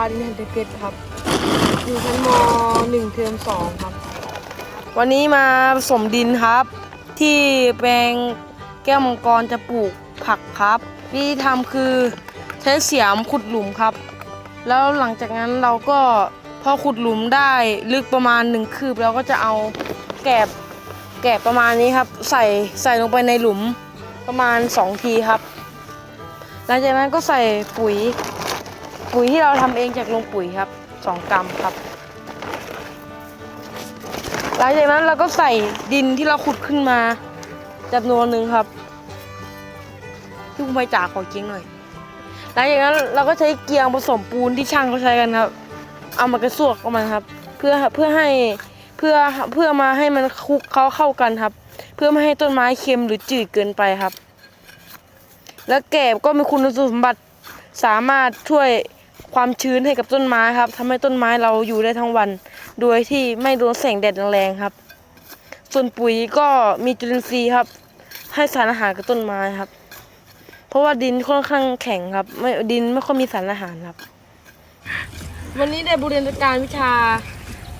าดินแดนตะเก็ตครับ อยู่ชั้นมหนึ่งเทอมสองครับ วันนี้มาผสมดินครับ ที่แปลงแก้วมังกรจะปลูกผักครับวิธีทำคือใช้เสียมขุดหลุมครับ แล้วหลังจากนั้นเราก็พอขุดหลุมได้ลึกประมาณหนึ่งคืบเราก็จะเอาแกบแกบประมาณนี้ครับ ใส่ใส่ลงไปในหลุมประมาณสองทีครับ หลังจากนั้นก็ใส่ปุ๋ย ปุ๋ยที่เราทำเองจากโรงปุ๋ยครับสองกรัมครับ หลังจากนั้นเราก็ใส่ดินที่เราขุดขึ้นมาจำนวนหนึ่งครับที่คุณไปจ่าขอเกียงหน่อย หลังจากนั้นเราก็ใช้เกียงผสมปูนที่ช่างเขาใช้กันครับ เอามากระซวกกับมันครับ เพื่อเพื่อให้เพื่อเพื่อมาให้มันคลุกเขาเข้ากันครับ เพื่อไม่ให้ต้นไม้เค็มหรือจืดเกินไปครับ และแกบก็มีคุณสมบัติสามารถช่วย ความชื้นให้กับต้นไม้ครับทำให้ต้นไม้เราอยู่ได้ทั้งวัน โดยที่ไม่โดนแสงแดดแรงๆครับ ส่วนปุ๋ยก็มีจุลินทรีย์ครับ ให้สารอาหารกับต้นไม้ครับ เพราะว่าดินค่อนข้างแข็งครับ ไม่ดินไม่ค่อยมีสารอาหารครับ วันนี้ได้บริเรียนการวิชา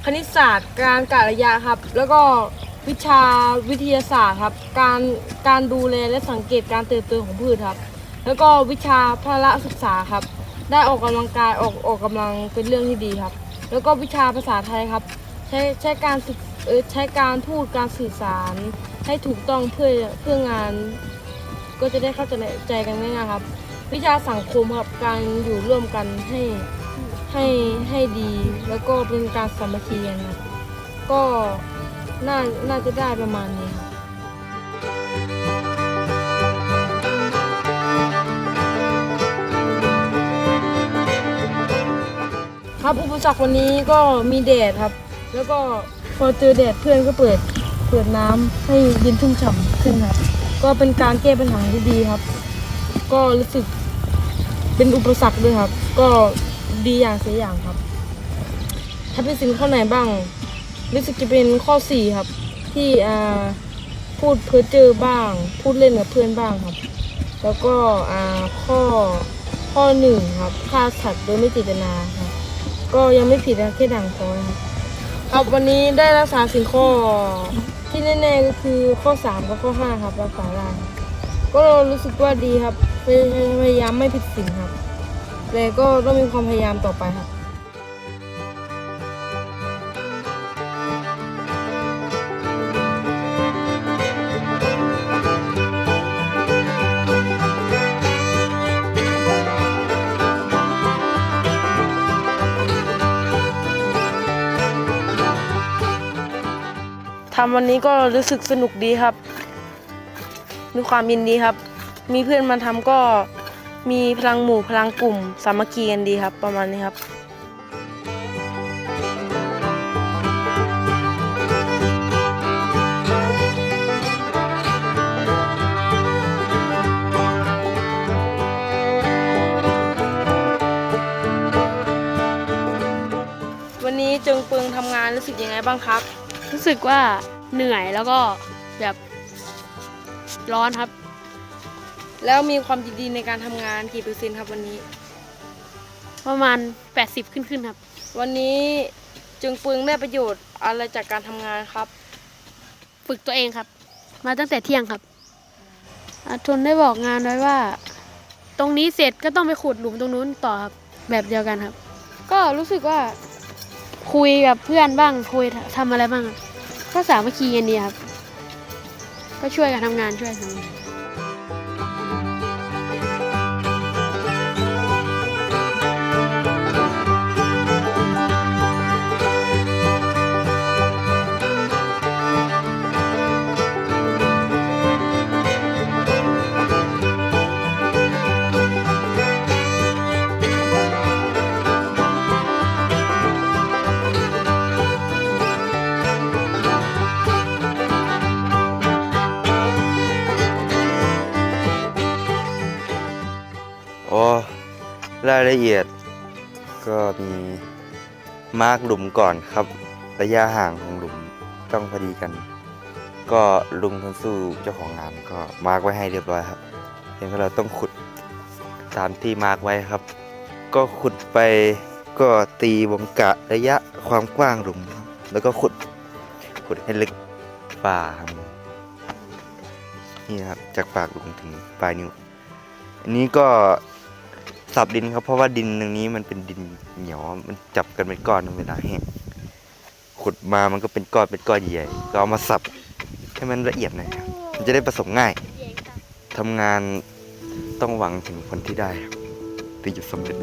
คณิตศาสตร์ การกะระยะครับ แล้วก็วิชาวิทยาศาสตร์ครับ การการดูแลและสังเกตการเติบโตของพืชครับ แล้วก็วิชาพละศึกษาครับ ได้ออกกำลังกายออกออกกำลังเป็นเรื่องที่ดีครับ แล้วก็วิชาภาษาไทยครับ ใช้ใช้การเออใช้การพูดการสื่อสาร ให้ถูกต้องเพื่อเพื่องาน ก็จะได้เข้าใจใจกันง่ายๆครับ วิชาสังคมครับการอยู่ร่วมกันให้ให้ให้ดี แล้วก็เป็นการสามัคคีกันครับก็น่าน่าจะได้ประมาณนี้ครับ ครับอุปสรรควันนี้ก็มีแดดครับ แล้วก็พอเจอแดดเพื่อนก็เปิดเปิดน้ำให้ย็นชุ่มฉ่ำขึ้นครับ ก็เป็นการแก้ปัญหาที่ดีครับ ก็รู้สึกเป็นอุปสรรคด้วยครับ ก็ดีอย่างเสียอย่างครับ ถ้าเป็นสินข้อไหนบ้าง รู้สึกจะเป็นข้อสี่ครับ ที่อ่าพูดเพ้อเจอบ้าง พูดเล่นกับเพื่อนบ้างครับ แล้วก็อ่าข้อข้อหนึ่งครับฆ่าสัตว์โดยไม่เจตนาครับ ก็ยังไม่ผิดนะแค่ด่างพร้อยครับครับวันนี้ได้รักษาสิ่งข้อที่แน่ๆก็คือข้อ 3 กับข้อ 5 ครับรักษาได้ก็รู้สึกว่าดีครับพยายามไม่ผิดสิ่งครับแต่ก็ต้องมีความพยายามต่อไปครับ ทำวันนี้ก็รู้สึกสนุกดีครับ มีความยินดีครับ มีเพื่อนมาทำก็มีพลังหมู่พลังกลุ่มสามัคคีกันดีครับ ประมาณนี้ครับวันนี้เจิงเปิงทำงานรู้สึกยังไงบ้างครับ รู้สึกว่าเหนื่อยแล้วก็แบบร้อนครับ แล้วมีความยินดีในการทำงานกี่เปอร์เซ็นต์ครับวันนี้ ประมาณ 80 ขึ้นขึ้นๆครับ วันนี้จึงปึงได้ประโยชน์อะไรจากการทำงานครับ ฝึกตัวเองครับ มาตั้งแต่เที่ยงครับอาทุนได้บอกงานไว้ว่า ตรงนี้เสร็จก็ต้องไปขุดหลุมตรงนู้นต่อครับ แบบเดียวกันครับ ก็รู้สึกว่า คุยกับเพื่อนบ้างคุยทำอะไรบ้างก็สามัคคีกันดีครับ ก็ช่วยกันทำงานช่วยกันายละเอียด ก็มีมาร์กหลุมก่อนครับ ระยะห่างของหลุมต้องพอดีกัน ก็ลุงทันสู้เจ้าของงานก็มาร์กไว้ให้เรียบร้อยครับเพียงแค่เราต้องขุดตามที่มาร์กไว้ครับ ก็ขุดไปก็ตีวงกะระยะความกว้างหลุม แล้วก็ขุดขุดให้ลึกป่าครับนี่ครับจากปากหลุมถึงปลายนิ้วอันนี้ก็ สับดินครับเพราะว่าดินตรงนี้มันเป็นดินเหนียวมันจับกันเป็นก้อนเวลาแห้งขุดมามันก็เป็นก้อนเป็นก้อนใหญ่ก็เอามาสับให้มันละเอียดหน่อยครับมันจะได้ผสมง่ายทำงานต้องหวังถึงผลที่ได้ครับถึงจะสำเร็จ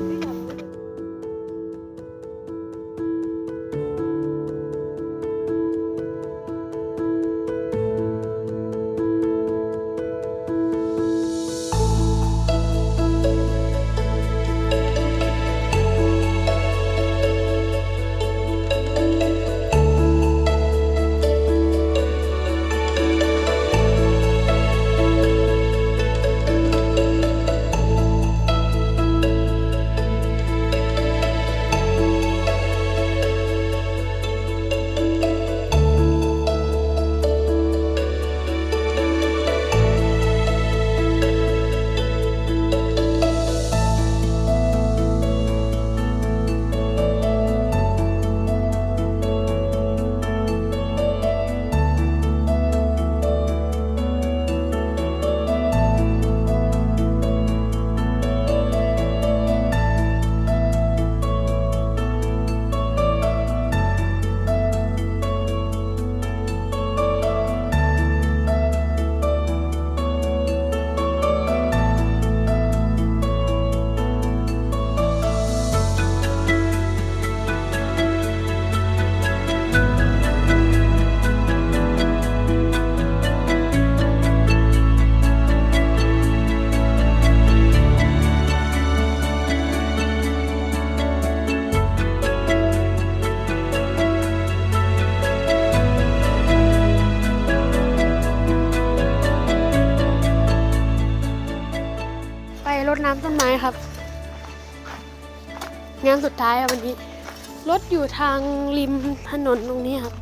อยู่ทางริมถนนตรงนี้ครับ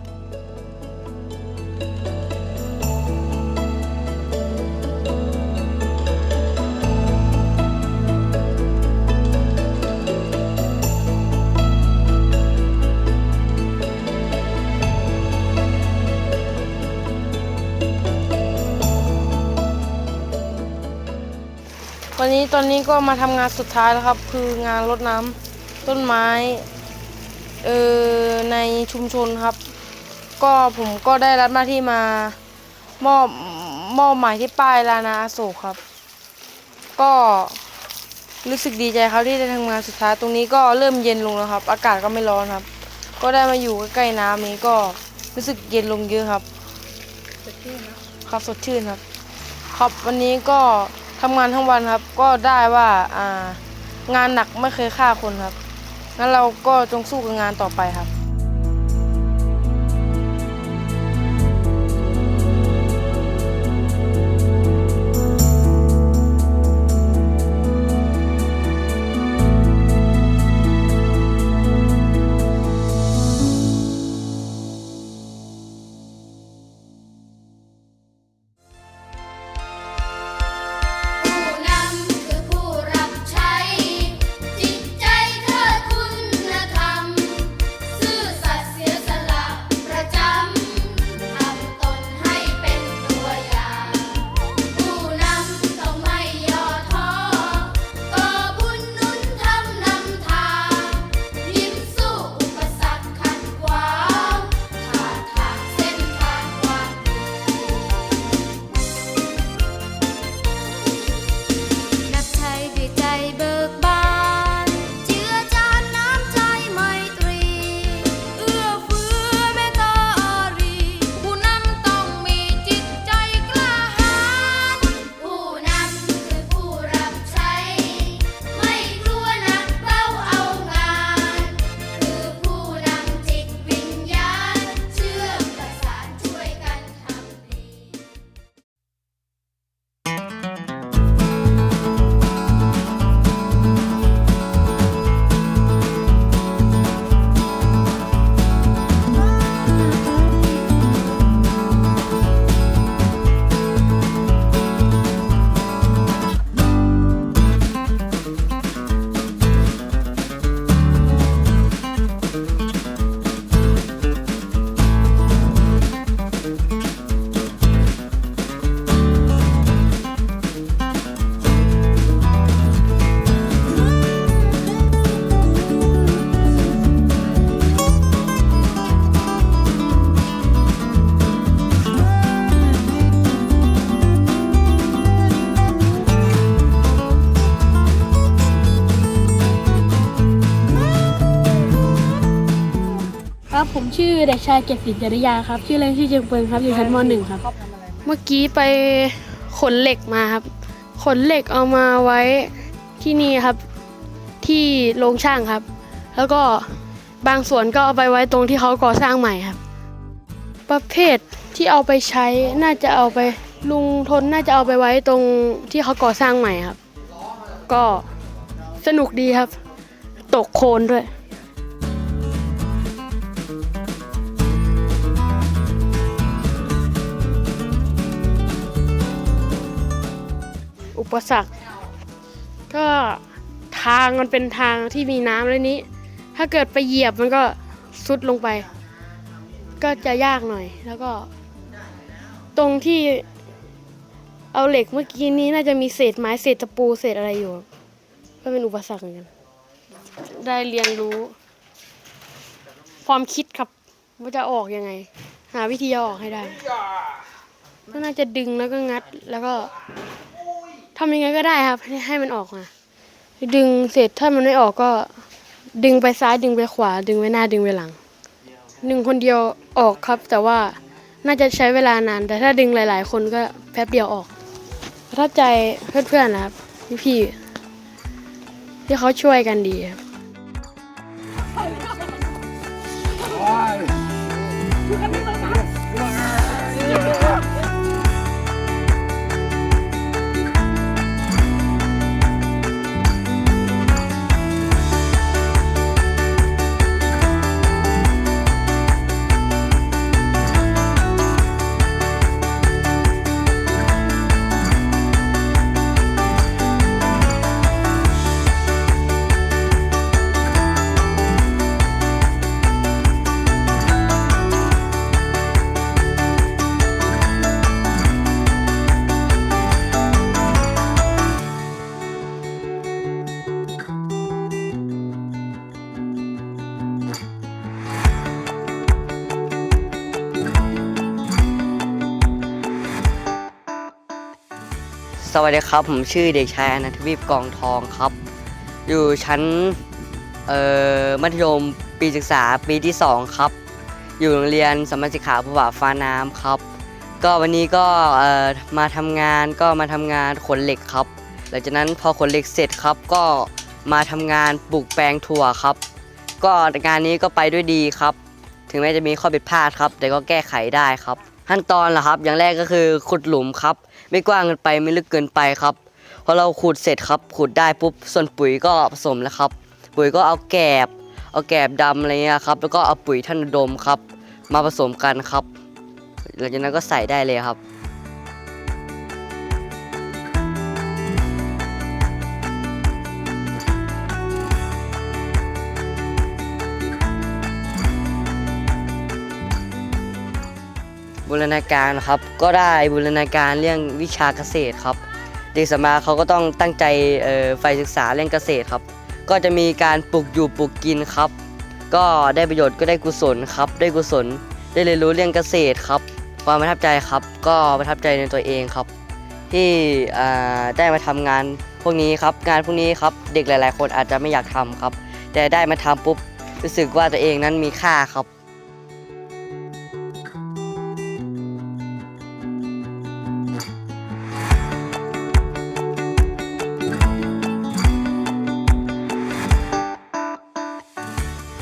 วันนี้ตอนนี้ก็มาทำงานสุดท้ายแล้วครับ คืองานรดน้ำต้นไม้ เออในชุมชนครับ ก็ผมก็ได้รับหน้าที่มามอบมอบหมายที่ป้ายลานาอโศกครับ ก็รู้สึกดีใจครับที่ได้ทำงานสุดท้ายตรงนี้ก็เริ่มเย็นลงแล้วครับ อากาศก็ไม่ร้อนครับ ก็ได้มาอยู่ใกล้ๆน้ำนี้ก็รู้สึกเย็นลงเยอะครับครับสดชื่นครับ ครับวันนี้ก็ทำงานทั้งวันครับ ก็ได้ว่าอ่างานหนักไม่เคยฆ่าคนครับ งั้นเราก็จงสู้กับงานต่อไปครับ กชายเกียรติศิลป์จริยาครับ ชื่อเล่นชื่อเจียงเปิงครับ อยู่ชั้นมหนึ่งครับ เมื่อกี้ไปขนเหล็กมาครับ ขนเหล็กเอามาไว้ที่นี่ครับ ที่โรงช่างครับ แล้วก็บางส่วนก็เอาไปไว้ตรงที่เขาก่อสร้างใหม่ครับ ประเภทที่เอาไปใช้น่าจะเอาไปลุงทนน่าจะเอาไปไว้ตรงที่เขาก่อสร้างใหม่ครับ ก็สนุกดีครับ ตกโคลนด้วย อุปสรรค ก็ทางมันเป็นทางที่มีน้ำแล้วนี้ ถ้าเกิดไปเหยียบมันก็ซุดลงไป ก็จะยากหน่อย แล้วก็ ตรงที่เอาเหล็กเมื่อกี้นี้น่าจะมีเศษไม้เศษตะปูเศษอะไรอยู่ ก็เป็นอุปสรรคเหมือนกัน ได้เรียนรู้ ความคิดครับว่าจะออกยังไง หาวิธีออกให้ได้ก็น่าจะดึงแล้วก็งัดแล้วก็ ทำยังไงก็ได้ครับ ให้มันออกมา ดึงเสร็จถ้ามันไม่ออกก็ ดึงไปซ้ายดึงไปขวา ดึงไปหน้าดึงไปหลังดึงคนเดียวออกครับ แต่ว่าน่าจะใช้เวลานาน แต่ถ้าดึงหลาย ๆ คนก็แป๊บเดียวออกประทับใจเพื่อนๆนะครับพี่ๆที่เขาช่วยกันดีครับ สวัสดีครับ ผมชื่อเด็กชายอนันทวีปกองทองครับ อยู่ชั้นเอ่อมัธยมปีศึกษาปีที่ 2 ครับ อยู่โรงเรียนสมมาสิกขาภูผาฟ้าน้ำครับ ก็วันนี้ก็เอ่อมาทำงานก็มาทำงานขนเหล็กครับ หลังจากนั้นพอขนเหล็กเสร็จครับก็มาทำงานปลูกแปลงถั่วครับ ก็งานนี้ก็ไปด้วยดีครับ ถึงแม้จะมีข้อผิดพลาดครับ แต่ก็แก้ไขได้ครับ ขั้นตอนล่ะครับ อย่างแรกก็คือขุดหลุมครับ ไม่กว้างเกินไปไม่ลึกเกินไปครับพอเราขุดเสร็จครับขุดได้ปุ๊บส่วนปุ๋ยก็ผสมแล้วครับ ปุ๋ยก็เอาแกบ เอาแกบดำอะไรเงี้ยครับ แล้วก็เอาปุ๋ยท่านดมครับ มาผสมกันครับ หลังจากนั้นก็ใส่ได้เลยครับ บูรณาการครับ ก็ได้บูรณาการเรื่องวิชาเกษตรครับ เด็กสมาเขาก็ต้องตั้งใจเอ่อไฟศึกษาเรื่องเกษตรครับ ก็จะมีการปลูกอยู่ปลูกกินครับ ก็ได้ประโยชน์ก็ได้กุศลครับ ได้กุศลได้เรียนรู้เรื่องเกษตรครับ ความประทับใจครับ ก็ประทับใจในตัวเองครับ ที่ได้มาทำงานพวกนี้ครับ งานพวกนี้ครับเด็กหลาย ๆ คนอาจจะไม่อยากทำครับ แต่ได้มาทำปุ๊บรู้สึกว่าตัวเองนั้นมีค่าครับ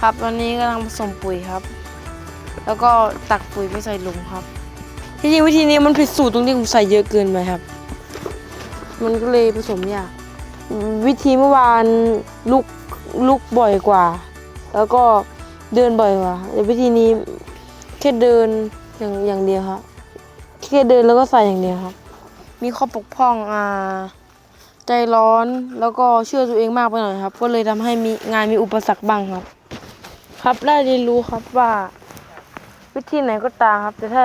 ครับตอนนี้กำลังผสมปุ๋ยครับ แล้วก็ตักปุ๋ยไปใส่หลุมครับ ที่จริงวิธีนี้มันผิดสูตรตรงที่ผมใส่เยอะเกินไปครับ มันก็เลยผสมยากวิธีเมื่อวานลุกลุกบ่อยกว่า แล้วก็เดินบ่อยกว่าแต่วิธีนี้แค่เดินอย่างอย่างเดียวครับแค่เดินแล้วก็ใส่อย่างเดียวครับ มีข้อปกพร่องอ่าใจร้อนแล้วก็เชื่อตัวเองมากไปหน่อยครับ ก็เลยทำให้มีงานมีอุปสรรคบ้างครับ ครับได้เรียนรู้ครับว่า วิธีไหนก็ตามครับ แต่ถ้า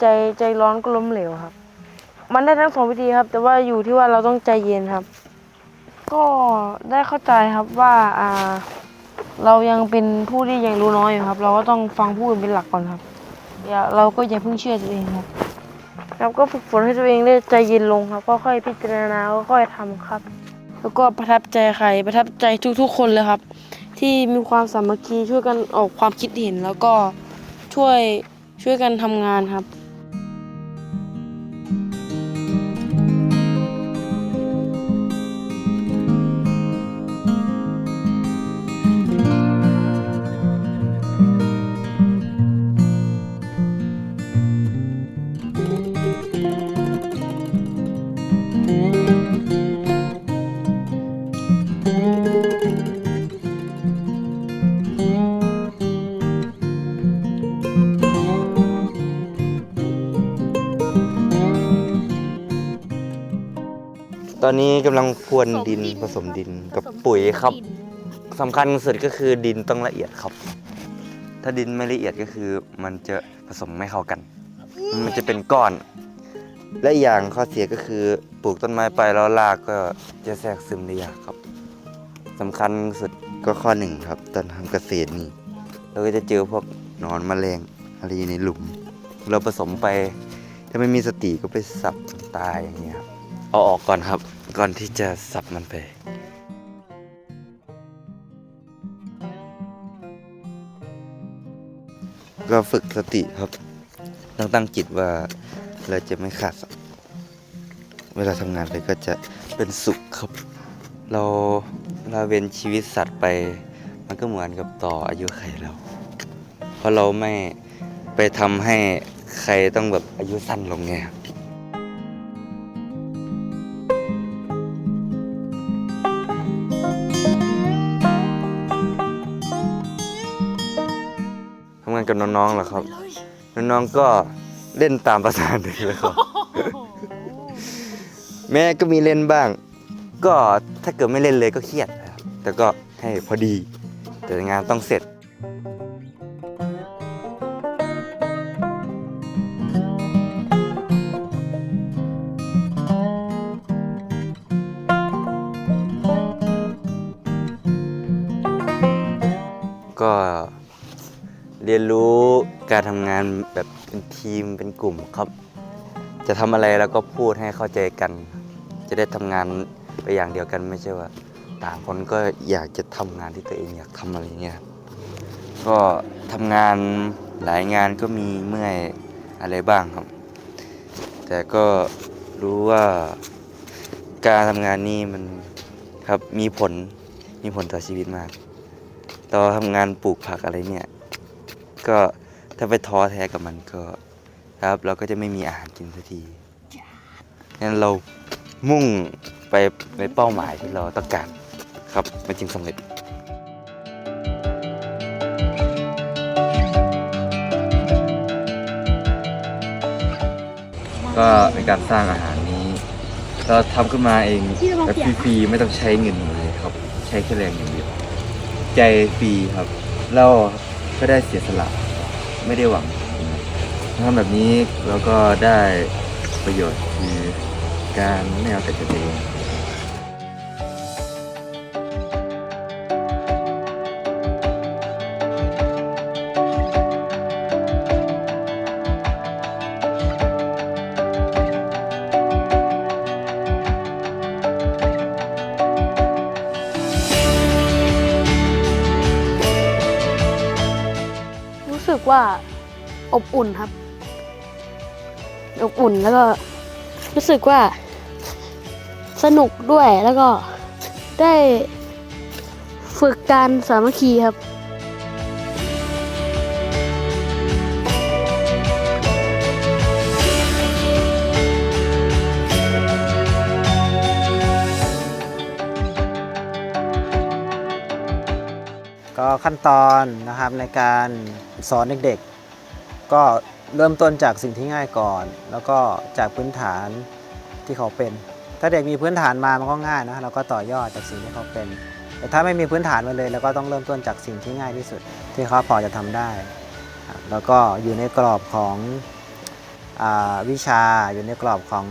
ใจใจร้อนก็ล้มเหลวครับ มันได้ทั้งสองวิธีครับ แต่ว่าอยู่ที่ว่าเราต้องใจเย็นครับ ก็ได้เข้าใจครับว่าอ่า เรายังเป็นผู้ที่ยังรู้น้อยอยู่ครับ เราก็ต้องฟังผู้อื่นเป็นหลักก่อนครับอย่าเราก็อย่าเพิ่งเชื่อตัวเองครับครับก็ฝึกฝนให้ตัวเองได้ใจเย็นลงครับก็ค่อยพิจารณาก็ค่อยทำครับ แล้วก็ประทับใจใครประทับใจทุกๆ คนเลยครับ ที่มีความสามัคคีช่วยกันออกความคิดเห็นแล้วก็ช่วยช่วยกันทำงานครับ อนนี้กำลังพรวนดินผสมดินกับปุ๋ยครับสำคัญสุดก็คือดินต้องละเอียดครับ ถ้าดินไม่ละเอียดก็คือมันจะผสมไม่เข้ากัน มันจะเป็นก้อน และอีกอย่างข้อเสียก็คือปลูกต้นไม้ไปแล้วรากก็จะแทรกซึมได้ยากครับสำคัญสุดก็ข้อหนึ่งครับตอนทำเกษตรนี่เราก็จะเจอพวกหนอนแมลงอะไรอยู่ในหลุม เราผสมไป ถ้าไม่มีสติก็ไปสับจนตายอย่างเงี้ยครับ เอาออกก่อนครับ ก่อนที่จะสับมันไปก็ฝึกสติครับต้องตั้งจิตว่าเราจะไม่ขาดเวลาทำงานไปก็จะเป็นสุขครับ เราเราเว้นชีวิตสัตว์ไป มันก็เหมือนกับต่ออายุไขเรา เพราะเราไม่ไปทำให้ใครต้องแบบอายุสั้นลงไงครับ กับน้องๆเหรอครับ น้องๆก็เล่นตามประสาเด็กเลยครับ แม่ก็มีเล่นบ้าง ก็ถ้าเกิดไม่เล่นเลยก็เครียดนะครับแต่ก็ให้พอดี แต่งานต้องเสร็จำงานแบบเป็นทีมเป็นกลุ่มครับ จะทำอะไรแล้วก็พูดให้เข้าใจกัน จะได้ทำงานไปอย่างเดียวกันไม่ใช่ว่า ต่างคนก็อยากจะทำงานที่ตัวเองอยากทำอะไรเงี้ยก็ทำงานหลายงานก็มีเมื่อยอะไรบ้างครับ แต่ก็รู้ว่าการทำงานนี่มันครับมีผลมีผลต่อชีวิตมาก เราทำงานปลูกผักอะไรเนี่ย ก็ ถ้าไปท้อแท้กับมันก็ครับ เราก็จะไม่มีอาหารกินสักทีงั้นเรามุ่งไปในเป้าหมายที่เราต้องการครับมันจึงสำเร็จก็ในการสร้างอาหารนี้เราทำขึ้นมาเองแบบฟรีๆไม่ต้องใช้เงินเลยครับ ใช้แค่แรงอย่างเดียวใจฟรีครับ เราก็ได้เสียสละ ไม่ได้หวังทำแบบนี้เราก็ได้ประโยชน์คือการไม่เอาแต่ตัวเอง ว่าอบอุ่นครับ อบอุ่นแล้วก็รู้สึกว่าสนุกด้วยแล้วก็ได้ฝึกการสามัคคีครับก็ขั้นตอนนะครับในการ สอนเด็กๆ ก็เริ่มต้นจากสิ่งที่ง่ายก่อน แล้วก็จากพื้นฐานที่เขาเป็น ถ้าเด็กมีพื้นฐานมามันก็ง่ายนะเราก็ต่อยอดจากสิ่งที่เขาเป็น แต่ถ้าไม่มีพื้นฐานมาเลยเราก็ต้องเริ่มต้นจากสิ่งที่ง่ายที่สุด ที่เขาพอจะทำได้ แล้วก็อยู่ในกรอบของอวิชาอยู่ในกรอบของ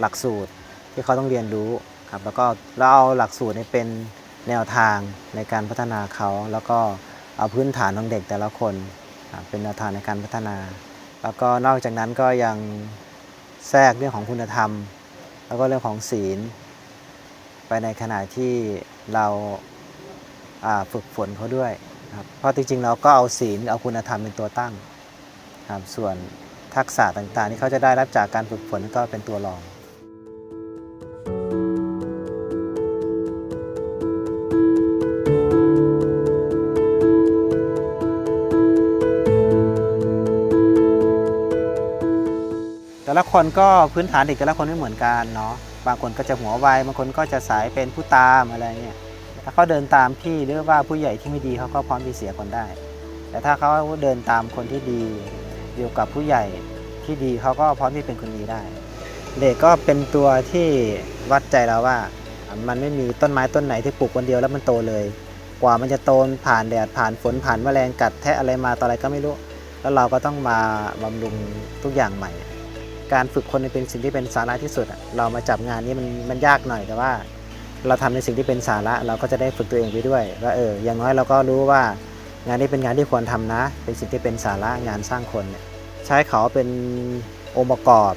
หลักสูตรที่เขาต้องเรียนรู้ครับแล้วก็เราเอาหลักสูตรนี้เป็นแนวทางในการพัฒนาเขาแล้วก็ เอาพื้นฐานของเด็กแต่ละคนเป็นแนวทางในการพัฒนา แล้วก็นอกจากนั้นก็ยังแทรกเรื่องของคุณธรรม แล้วก็เรื่องของศีล ไปในขณะที่เราาฝึกฝนเขาด้วยครับเพราะจริงๆเราก็เอาศีลเอาคุณธรรมเป็นตัวตั้งครับส่วนทักษะต่างๆที่เขาจะได้รับจากการฝึกฝนก็เป็นตัวรอง แต่ละคนก็พื้นฐานเด็กแต่ละคนไม่เหมือนกันเนาะบางคนก็จะหัวไวบางคนก็จะสายเป็นผู้ตามอะไรเงี้ยถ้าเขาเดินตามพี่หรือว่าผู้ใหญ่ที่ไม่ดีเขาก็พร้อมที่เสียคนได้ แต่ถ้าเขาเดินตามคนที่ดีอยู่กับผู้ใหญ่ที่ดีเขาก็พร้อมที่เป็นคนดีได้ เด็กก็เป็นตัวที่วัดใจเราว่า มันไม่มีต้นไม้ต้นไหนที่ปลูกคนเดียวแล้วมันโตเลย กว่ามันจะโตผ่านแดดผ่านฝนผ่านแมลงกัดแทะอะไรมาต่ออะไรก็ไม่รู้ แล้วเราก็ต้องมาบำรุงทุกอย่างใหม่ การฝึกคนเป็นสิ่งที่เป็นสาระที่สุดอะเรามาจับงานนี้มันมันยากหน่อยแต่ว่า เราทำในสิ่งที่เป็นสาระเราก็จะได้ฝึกตัวเองไปด้วยว่าเอออย่างน้อยเราก็รู้ว่างานนี้เป็นงานที่ควรทำนะ เป็นสิ่งที่เป็นสาระงานสร้างคนเนี่ยใช้เขาเป็นองค์ประกอบ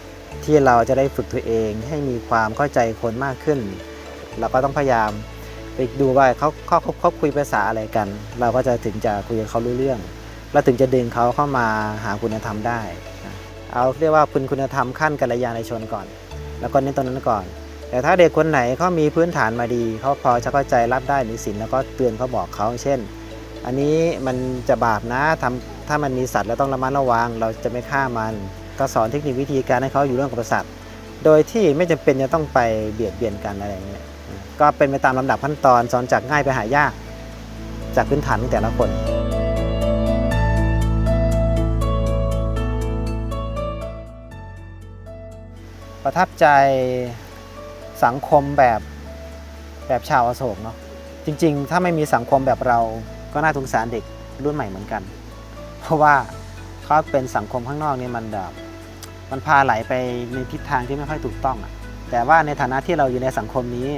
ที่เราจะได้ฝึกตัวเอง ให้มีความเข้าใจคนมากขึ้น เราก็ต้องพยายามไปดูว่าเขาเขาเขาเขาคุยภาษาอะไรกัน เราก็จะถึงจะคุยกับเขารู้เรื่องแล้วถึงจะดึงเขาเข้ามาหาคุณธรรมได้ เอาเรียกว่าคุณคุณธรรมขั้นกัลยาณชนก่อน แล้วก็เน้นตรงนั้นก่อน แต่ถ้าเด็กคนไหนเขามีพื้นฐานมาดีเขาพอจะเข้าใจรับได้ในศีลแล้วก็เตือนเขาบอกเขาเช่น อันนี้มันจะบาปนะทำถ้ามันมีสัตว์แล้วต้องระมัดระวัง เราจะไม่ฆ่ามัน ก็สอนเทคนิควิธีการให้เขาอยู่ร่วมกับสัตว์โดยที่ไม่จำเป็นจะต้องไปเบียดเบียนกันอะไรอย่างเงี้ยก็เป็นไปตามลำดับขั้นตอนสอนจากง่ายไปหายาก จากพื้นฐานของแต่ละคน ประทับใจสังคมแบบแบบชาวอโศกเนาะจริง ๆ ถ้าไม่มีสังคมแบบเราก็น่าสงสารเด็กรุ่นใหม่เหมือนกัน เพราะว่าเขาเป็นสังคมข้างนอกนี่มันแบบมันพาไหลไปในทิศทางที่ไม่ค่อยถูกต้องอะแต่ว่าในฐานะที่เราอยู่ในสังคมนี้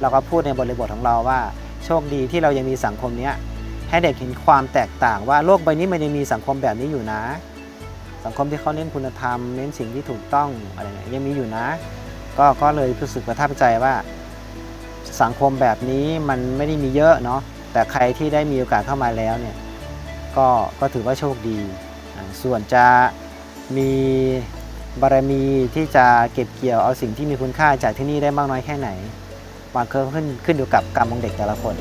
เราก็พูดในบริบทของเราว่า โชคดีที่เรายังมีสังคมเนี้ยให้เด็กเห็นความแตกต่างว่าโลกใบนี้มันยังมีสังคมแบบนี้อยู่นะ สังคมที่เขาเน้นคุณธรรม เน้นสิ่งที่ถูกต้องอะไรเนี่ยยังมีอยู่นะ ก็ก็เลยรู้สึกประทับใจว่าสังคมแบบนี้มันไม่ได้มีเยอะเนาะแต่ใครที่ได้มีโอกาสเข้ามาแล้วเนี่ยก็ก็ถือว่าโชคดี ส่วนจะมีบารมีที่จะเก็บเกี่ยวเอาสิ่งที่มีคุณค่าจากที่นี่ได้มากน้อยแค่ไหนมันก็ขึ้นขึ้นอยู่กับกรรมของเด็กแต่ละคน